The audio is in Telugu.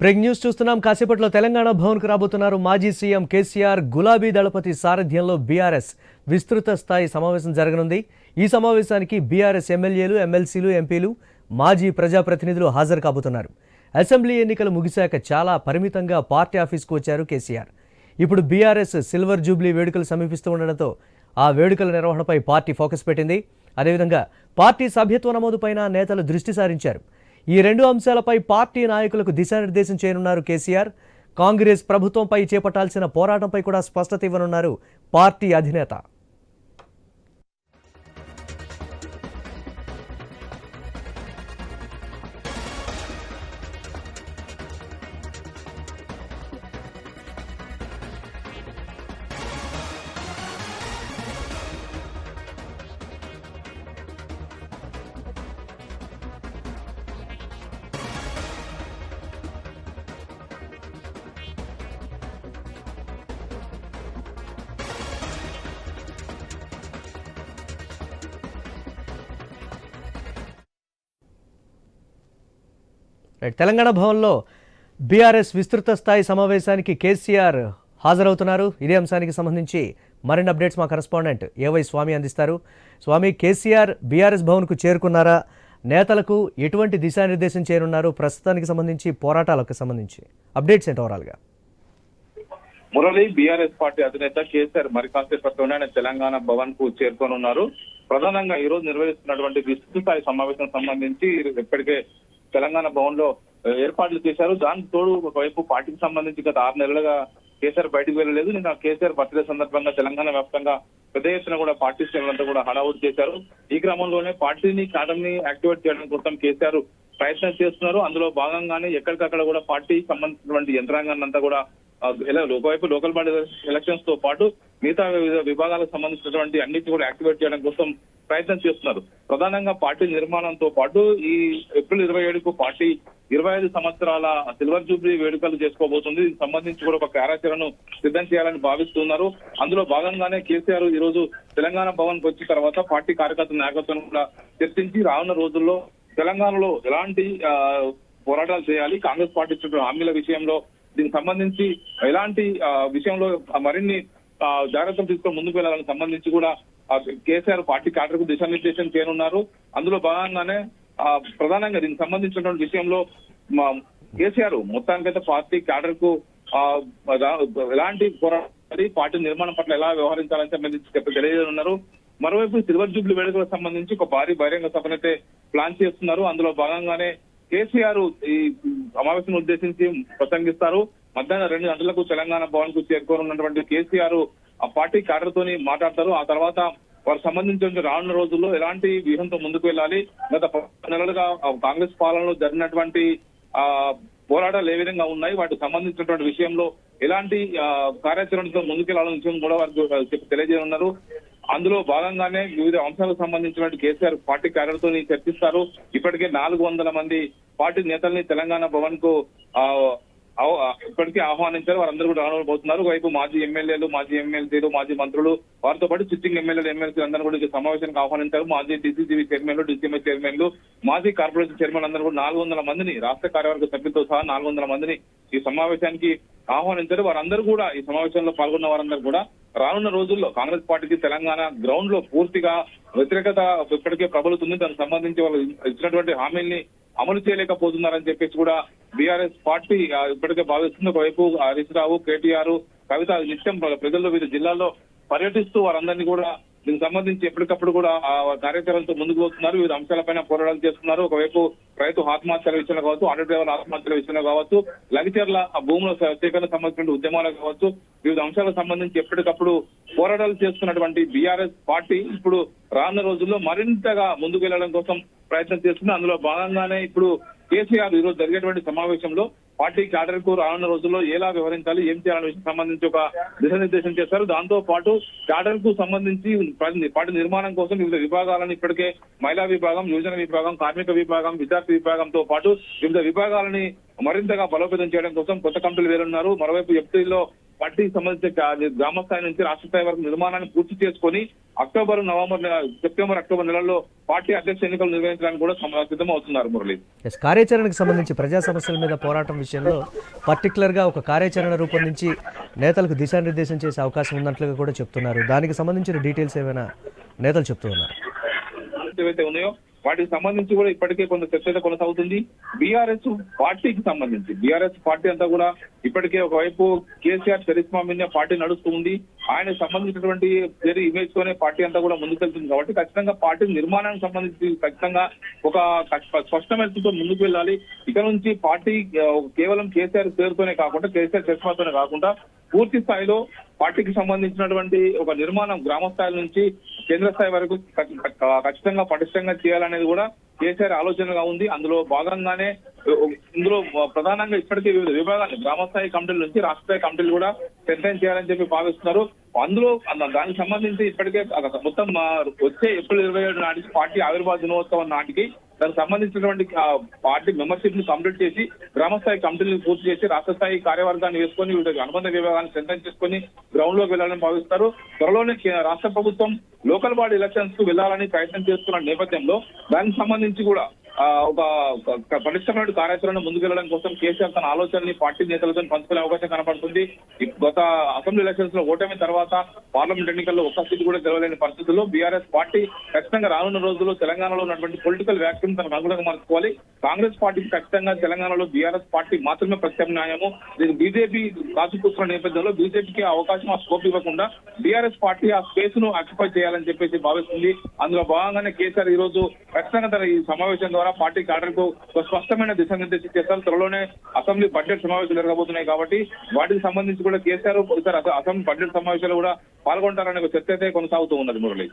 బ్రేక్ న్యూస్ చూస్తున్నాం. కాసేపట్లో తెలంగాణ భవన్కు రాబోతున్నారు మాజీ సీఎం కేసీఆర్ గులాబీ దళపతి సారథ్యంలో బీఆర్ఎస్ విస్తృత స్థాయి సమావేశం జరగనుంది. ఈ సమావేశానికి బీఆర్ఎస్ ఎమ్మెల్యేలు ఎమ్మెల్సీలు ఎంపీలు మాజీ ప్రజాప్రతినిధులు హాజరు కాబోతున్నారు. అసెంబ్లీ ఎన్నికలు ముగిశాక చాలా పరిమితంగా పార్టీ ఆఫీస్కు వచ్చారు కేసీఆర్. ఇప్పుడు బీఆర్ఎస్ సిల్వర్ జూబ్లీ వేడుకలు సమీపిస్తూ ఉండడంతో ఆ వేడుకల నిర్వహణపై పార్టీ ఫోకస్ పెట్టింది. అదేవిధంగా పార్టీ సభ్యత్వ నమోదుపైన నేతలు దృష్టి సారించారు. ఈ రెండు అంశాలపై పార్టీ నాయకులకు దిశానిర్దేశం చేయనున్నారు కేసీఆర్. కాంగ్రెస్ ప్రభుత్వంపై చేపట్టాల్సిన పోరాటంపై కూడా స్పష్టత ఇవ్వనున్నారు పార్టీ అధినేత. రైట్ తెలంగాణ భవన్లో బీఆర్ఎస్ విస్తృత స్థాయి సమావేశానికి కేసీఆర్ హాజరవుతున్నారు. ఇదే అంశానికి సంబంధించి మరిన్ని అప్డేట్స్ మా కరస్పాండెంట్ ఏవై స్వామి అందిస్తారు. స్వామి కేసీఆర్ బీఆర్ఎస్ భవన్కు చేరుకున్నారా? నేతలకు ఎటువంటి దిశానిర్దేశం చేయనున్నారు? ప్రస్తుతానికి సంబంధించి పోరాటాలకు సంబంధించి. అప్డేట్స్ ఏంటి ఓవరాల్గా? మురళి బీఆర్ఎస్ పార్టీ అధినేత కేసీఆర్ మరి కాసేపట్లోనే ఆయన తెలంగాణ భవన్కు చేరుకోనున్నారు. ప్రధానంగా ఈ రోజు నిర్వహిస్తున్నటువంటి విస్తృత స్థాయి సమావేశం సంబంధించి ఇప్పటికే తెలంగాణ భవన్లో ఏర్పాట్లు చేశారు. దానికి తోడు ఒకవైపు పార్టీకి సంబంధించి గత ఆరు నెలలుగా కేసీఆర్ బయటకు వెళ్ళలేదు. నిన్న కేసీఆర్ బర్త్డే సందర్భంగా తెలంగాణ వ్యాప్తంగా పెద్ద ఎత్తున కూడా పార్టీ శ్రేణులంతా కూడా హడావుడి చేశారు. ఈ క్రమంలోనే పార్టీని కాడని యాక్టివేట్ చేయడం కోసం కేసీఆర్ ప్రయత్నం చేస్తున్నారు. అందులో భాగంగానే ఎక్కడికక్కడ కూడా పార్టీకి సంబంధించినటువంటి యంత్రాంగాన్ని అంతా కూడా ఒకవైపు లోకల్ బాడీ ఎలక్షన్స్తో పాటు మిగతా వివిధ విభాగాలకు సంబంధించినటువంటి అన్నిటి కూడా యాక్టివేట్ చేయడం కోసం ప్రయత్నం చేస్తున్నారు. ప్రధానంగా పార్టీ నిర్మాణంతో పాటు ఈ ఏప్రిల్ ఇరవై ఏడుకు పార్టీ ఇరవై ఐదు సంవత్సరాల సిల్వర్ జూబ్లీ వేడుకలు చేసుకోబోతుంది. దీనికి సంబంధించి కూడా ఒక కార్యాచరణను సిద్ధం చేయాలని భావిస్తున్నారు. అందులో భాగంగానే కేసీఆర్ ఈ రోజు తెలంగాణ భవన్కు వచ్చిన తర్వాత పార్టీ కార్యకర్తల నాయకత్వం కూడా చర్చించి రానున్న రోజుల్లో తెలంగాణలో ఎలాంటి ఆ, పోరాటాలు చేయాలి కాంగ్రెస్ పార్టీ ఇచ్చిన హామీల విషయంలో దీనికి సంబంధించి ఎలాంటి విషయంలో మరిన్ని జాగ్రత్తలు తీసుకొని ముందుకు వెళ్ళాలని సంబంధించి కూడా కేసీఆర్ పార్టీ క్యాడర్ దిశానిర్దేశం చేయనున్నారు. అందులో భాగంగానే ఆ, ప్రధానంగా దీనికి సంబంధించినటువంటి విషయంలో కేసీఆర్ మొత్తానికైతే పార్టీ క్యాడర్కు ఎలాంటి పోరాటాలు పార్టీ నిర్మాణం పట్ల ఎలా వ్యవహరించాలని సంబంధించి తెలియజేయనున్నారు. మరోవైపు సిల్వర్ జూబ్లీ వేడుకలకు సంబంధించి ఒక భారీ బహిరంగ సభనైతే ప్లాన్ చేస్తున్నారు. అందులో భాగంగానే కేసీఆర్ ఈ సమావేశం ఉద్దేశించి ప్రసంగిస్తారు. మధ్యాహ్నం రెండు గంటలకు తెలంగాణ భవన్కు చేరుకోనున్నటువంటి కేసీఆర్ ఆ పార్టీ క్యాడర్తోని మాట్లాడతారు. ఆ తర్వాత వారికి సంబంధించిన రానున్న రోజుల్లో ఎలాంటి వ్యూహంతో ముందుకు వెళ్ళాలి? గత పది నెలలుగా కాంగ్రెస్ పాలనలో జరిగినటువంటి ఆ పోరాటాలు ఏ విధంగా ఉన్నాయి? వాటికి సంబంధించినటువంటి విషయంలో ఎలాంటి ఆ, కార్యాచరణతో ముందుకెళ్ళాలనే విషయం కూడా వారికి చెప్పి తెలియజేయనున్నారు. అందులో భాగంగానే వివిధ అంశాలకు సంబంధించినటువంటి కేసీఆర్ పార్టీ కార్యాలతో చర్చిస్తారు. ఇప్పటికే నాలుగు వందల మంది పార్టీ నేతల్ని తెలంగాణ భవన్కు ఆ, ఇప్పటికీ ఆహ్వానించారు. వారందరూ కూడా రానుకోబోతున్నారు ఒకవైపు మాజీ ఎమ్మెల్యేలు మాజీ ఎమ్మెల్సీలు మాజీ మంత్రులు వారితో పాటు సిట్టింగ్ ఎమ్మెల్యేలు ఎమ్మెల్సీ అందరూ కూడా ఈ సమావేశానికి ఆహ్వానించారు. మాజీ డిసిసిబి చైర్మన్లు డీసీఎంఐ చైర్మన్లు మాజీ కార్పొరేషన్ చైర్మన్ అందరూ కూడా నాలుగు వందల మందిని రాష్ట్ర కార్యవర్గ సభ్యులతో సహా నాలుగు వందల మందిని ఈ సమావేశానికి ఆహ్వానించారు. వారందరూ కూడా ఈ సమావేశంలో పాల్గొన్న వారందరూ కూడా రానున్న రోజుల్లో కాంగ్రెస్ పార్టీకి తెలంగాణ గ్రౌండ్లో పూర్తిగా వ్యతిరేకత ఇప్పటికే ప్రబలుతుంది. దానికి సంబంధించి వాళ్ళు ఇచ్చినటువంటి హామీల్ని అమలు చేయలేకపోతున్నారని చెప్పేసి కూడా బీఆర్ఎస్ పార్టీ ఇప్పటికే భావిస్తుంది. ఒకవైపు హరీష్ రావు కేటీఆర్ కవిత నిత్యం ప్రజల్లో వివిధ జిల్లాల్లో పర్యటిస్తూ వారందరినీ కూడా దీనికి సంబంధించి ఎప్పటికప్పుడు కూడా ఆ కార్యాచరణతో ముందుకు పోతున్నారు. వివిధ అంశాలపైన పోరాటాలు చేస్తున్నారు. ఒకవైపు రైతు ఆత్మహత్యల విషయంలో కావచ్చు ఆటో డ్రైవర్ ఆత్మహత్యల విషయంలో కావచ్చు లగిచర్ల ఆ భూముల సేకరణ సంబంధించిన ఉద్యమాలు కావచ్చు వివిధ అంశాలకు సంబంధించి ఎప్పటికప్పుడు పోరాటాలు చేస్తున్నటువంటి బీఆర్ఎస్ పార్టీ ఇప్పుడు రానున్న రోజుల్లో మరింతగా ముందుకు వెళ్ళడం కోసం ప్రయత్నం చేస్తుంది. అందులో భాగంగానే ఇప్పుడు కేసీఆర్ ఈరోజు జరిగేటువంటి సమావేశంలో పార్టీ క్యాడర్కు రానున్న రోజుల్లో ఎలా వ్యవహరించాలి ఏం చేయాలనే విషయం సంబంధించి ఒక దిశానిర్దేశం చేశారు. దాంతో పాటు క్యాడర్కు సంబంధించి పార్టీ- నిర్మాణం కోసం వివిధ విభాగాలను ఇప్పటికే మహిళా విభాగం యువజన విభాగం కార్మిక విభాగం విద్యార్థి విభాగంతో పాటు వివిధ విభాగాలని మరింతగా బలోపేతం చేయడం కోసం కొత్త కమిటీలు వేరున్నారు. మరోవైపు ఎఫ్టీలో పార్టీకి సంబంధించి కా- గ్రామ స్థాయి నుంచి రాష్ట్ర స్థాయి వరకు నిర్మాణాన్ని పూర్తి చేసుకొని అక్టోబర్ నవంబర్ సెప్టెంబర్ అక్టోబర్ నెలల్లో పార్టీ అధ్యక్ష ఎన్నికలు నిర్వహించడానికి కూడా సమ- సిద్ధమవుతున్నారు మురళి. కార్యాచరణకు సంబంధించి ప్రజా సమస్యల మీద పోరాటం విషయంలో పర్టికులర్గా ఒక కార్యాచరణ రూపొందించి నేతలకు దిశానిర్దేశం చేసే అవకాశం ఉన్నట్లుగా కూడా చెప్తున్నారు. దానికి సంబంధించిన డీటెయిల్స్ ఏమైనా నేతలు చెప్తూ ఉన్నారు? ఏవైతే ఉన్నాయో వాటికి సంబంధించి కూడా ఇప్పటికే కొంత చర్చ అయితే కొనసాగుతుంది. బీఆర్ఎస్ పార్టీకి సంబంధించి బీఆర్ఎస్ పార్టీ అంతా కూడా ఇప్పటికే ఒకవైపు కేసీఆర్ చరిస్మా మీద పార్టీ నడుస్తుంది ఆయన సంబంధించినటువంటి పేరు ఇమేజ్ తోనే పార్టీ అంతా కూడా ముందుకెళ్తుంది కాబట్టి ఖచ్చితంగా పార్టీ నిర్మాణానికి సంబంధించి ఖచ్చితంగా ఒక స్పష్టమైనతో ముందుకు వెళ్ళాలి. ఇక నుంచి పార్టీ కేవలం కేసీఆర్ పేరుతోనే కాకుండా కేసీఆర్ చరిస్మాతోనే కాకుండా పూర్తి స్థాయిలో పార్టీకి సంబంధించినటువంటి ఒక నిర్మాణం గ్రామ స్థాయి నుంచి కేంద్ర స్థాయి వరకు ఖచ్చితంగా పటిష్టంగా చేయాలనేది కూడా కేసీఆర్ ఆలోచనగా ఉంది. అందులో భాగంగానే ఇందులో ప్రధానంగా ఇప్పటికే వివిధ విభాగాలు గ్రామస్థాయి కమిటీల నుంచి రాష్ట్ర స్థాయి కమిటీలు కూడా స్ట్రెంథెన్ చేయాలని చెప్పి భావిస్తున్నారు. అందులో దానికి సంబంధించి ఇప్పటికే మొత్తం వచ్చే ఏప్రిల్ ఇరవై ఏడు నాటికి పార్టీ ఆవిర్భావ దినోత్సవం నాటికి దానికి సంబంధించినటువంటి పార్టీ మెంబర్షిప్ని కంప్లీట్ చేసి గ్రామ స్థాయి కమిటీలను పూర్తి చేసి రాష్ట్ర స్థాయి కార్యవర్గాన్ని వేసుకొని వివిధ అనుబంధ విభాగాన్ని సిద్ధం చేసుకొని గ్రౌండ్లోకి వెళ్ళాలని భావిస్తారు. త్వరలోనే రాష్ట్ర ప్రభుత్వం లోకల్ బాడీ ఎలక్షన్స్కు వెళ్ళాలని ప్రయత్నం చేస్తున్న నేపథ్యంలో దానికి సంబంధించి కూడా ఒక పటిష్టమైన కార్యాచరణ ముందుకెళ్ళడం కోసం కేసీఆర్ తన ఆలోచనని పార్టీ నేతలతో పంచుకునే అవకాశం కనపడుతుంది. గత అసెంబ్లీ ఎలక్షన్స్లో ఓటమి తర్వాత పార్లమెంట్ ఎన్నికల్లో ఒక్క సీట్ కూడా గెలవలేని పరిస్థితుల్లో బీఆర్ఎస్ పార్టీ ఖచ్చితంగా రానున్న రోజుల్లో తెలంగాణలో ఉన్నటువంటి పొలిటికల్ వ్యాక్సిన్ తనకు అనుగుణంగా మార్చుకోవాలి. కాంగ్రెస్ పార్టీకి ఖచ్చితంగా తెలంగాణలో బీఆర్ఎస్ పార్టీ మాత్రమే ప్రత్యామ్నాయము. దీనికి బీజేపీ కాచుకూస్తున్న నేపథ్యంలో బీజేపీకి అవకాశం ఆ స్కోప్ ఇవ్వకుండా బీఆర్ఎస్ పార్టీ ఆ స్పేస్ను ఆక్యుపై చేయాలని చెప్పేసి భావిస్తుంది. అందులో భాగంగానే కేసీఆర్ ఈ రోజు ఖచ్చితంగా తన ఈ సమావేశం ద్వారా పార్టీ క్యాడర్కు ఒక స్పష్టమైన దిశానిర్దేశం చేస్తారు. త్వరలోనే అసెంబ్లీ బడ్జెట్ సమావేశాలు జరగబోతున్నాయి కాబట్టి వాటికి సంబంధించి కూడా కేసీఆర్ ఇతర అసెంబ్లీ బడ్జెట్ సమావేశాలు కూడా పాల్గొంటారనే ఒక చర్చ అయితే కొనసాగుతూ ఉన్నది మురళి.